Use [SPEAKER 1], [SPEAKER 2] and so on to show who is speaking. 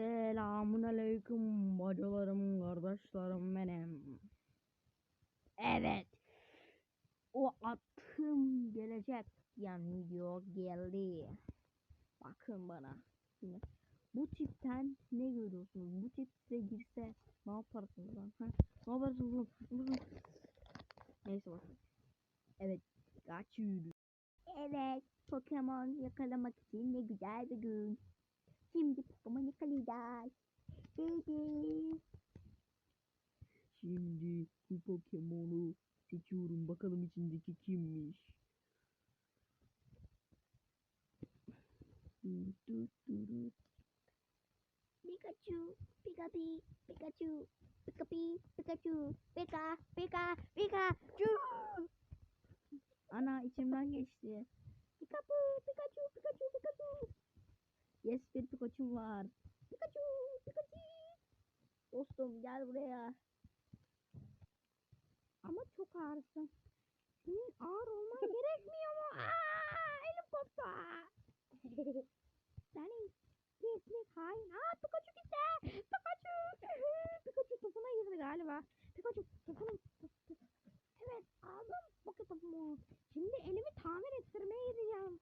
[SPEAKER 1] Selamun aleyküm bacılarım, kardeşlerim benim. Evet. O attığım gelecek yani video geldi. Bakın bana. Şimdi bu tipten ne görüyorsunuz? Bu tip size girse ne yaparsınız lan? Ha? Ne yaparsınız. Neyse bakın. Evet. Kaçıyoruz. Evet. Pokemon yakalamak için ne güzel bir gün. Şimdi Pokemon yakalayacağız. Dedi. Şimdi bu Pokemon'u seçiyorum. Bakalım içindeki kimmiş. Pikachu, Pikapi, Pikachu, Pikapi, Pikachu, Pika, Pika, Pikachu. Ana içimden geçti. Pikachu, Pikachu, Pikachu. Yes bir Pikachu var. Pikachu, Pikachu. Dostum gel buraya. Ama çok ağırsın. Senin ağır olman gerekmiyor mu? Aa, elim koptu. Senin pislik hain. Aa Pikachu gitti. Pikachu. Pikachu topuna girdi galiba. Pikachu topuna Evet aldım poket topumu. Şimdi elimi tamir ettirmeye gideceğim.